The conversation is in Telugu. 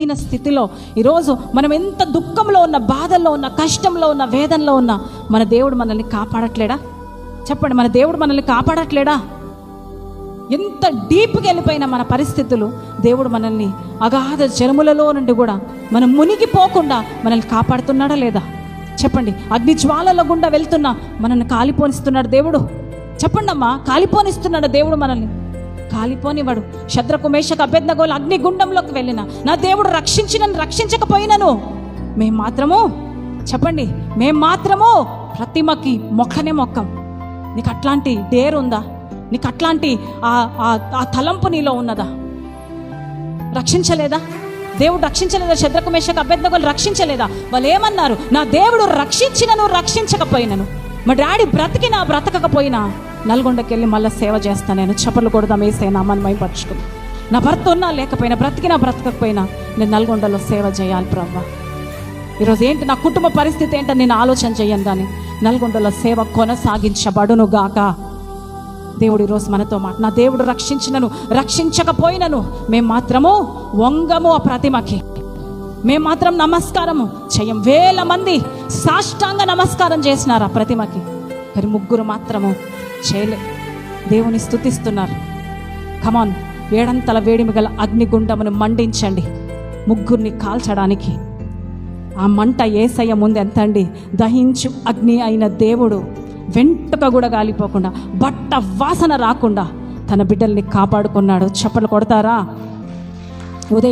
అయిన స్థితిలో ఈరోజు మనం ఎంత దుఃఖంలో ఉన్న బాధల్లో ఉన్న కష్టంలో ఉన్న వేదనలో ఉన్న మన దేవుడు మనల్ని కాపాడట్లేడా? చెప్పండి మన దేవుడు మనల్ని కాపాడట్లేడా? ఎంత డీప్కి వెళ్ళిపోయిన మన పరిస్థితులు దేవుడు మనల్ని అగాధ జనములలో నుండి కూడా మనం మునిగిపోకుండా మనల్ని కాపాడుతున్నాడా లేదా? చెప్పండి అగ్ని జ్వాలల గుండా వెళ్తున్నా మనల్ని కాలిపోనిస్తున్నాడు దేవుడు. చెప్పండి అమ్మా కాలిపోనిస్తున్నాడు దేవుడు మనల్ని? కాలిపోనివాడు. శత్రుకుమేషకు అభ్యర్థగోలు అగ్ని గుండంలోకి వెళ్ళిన. నా దేవుడు రక్షించి నన్ను రక్షించకపోయినను. మేం మాత్రము? చెప్పండి. మేం మాత్రము? ప్రతిమకి మొక్కనే మొక్కం. నీకు అట్లాంటి డేర్ ఉందా? నీకు అట్లాంటి ఆ ఆ- తలంపు నీలో ఉన్నదా? రక్షించలేదా? దేవుడు రక్షించలేదా? శత్రుకు అభ్యర్థగోలు రక్షించలేదా? వాళ్ళు ఏమన్నారు నా దేవుడు రక్షించినను రక్షించకపోయినను. మా డాడీ బ్రతికినా బ్రతకకపోయినా నల్గొండకెళ్ళి మళ్ళీ సేవ చేస్తాను నేను. చప్పలు కొడదాం వేసే నామాన్ని మైపరుచుకుని నా భర్త ఉన్నా లేకపోయినా బ్రతికినా బ్రతకకపోయినా నేను నల్గొండలో సేవ చేయాలి ప్రవ్వ ఈరోజు ఏంటి నా కుటుంబ పరిస్థితి ఏంటో నేను ఆలోచన చేయను కానీ నల్గొండలో సేవ కొనసాగించబడును గాక. దేవుడు ఈరోజు మనతో మాట నా దేవుడు రక్షించినను రక్షించకపోయినను మేము మాత్రము వంగము ఆ ప్రతిమకి. మేము మాత్రం నమస్కారము చెయ్యం వేల మంది సాష్టాంగ నమస్కారం చేసినారు ఆ ప్రతిమకి. కానీ ముగ్గురు మాత్రము చేయలే. దేవుని స్తుతిస్తున్నారు. కమాన్ ఏడంతల వేడిమి గల అగ్నిగుండమును మండించండి. ముగ్గురిని కాల్చడానికి. ఆ మంట ఏసయ్య ముందు ఎంత అండి దహించు అగ్ని అయిన దేవుడు వెంటక కూడా గాలిపోకుండా బట్ట వాసన రాకుండా తన బిడ్డల్ని కాపాడుకున్నాడు. చెప్పలు కొడతారా? ఉదయం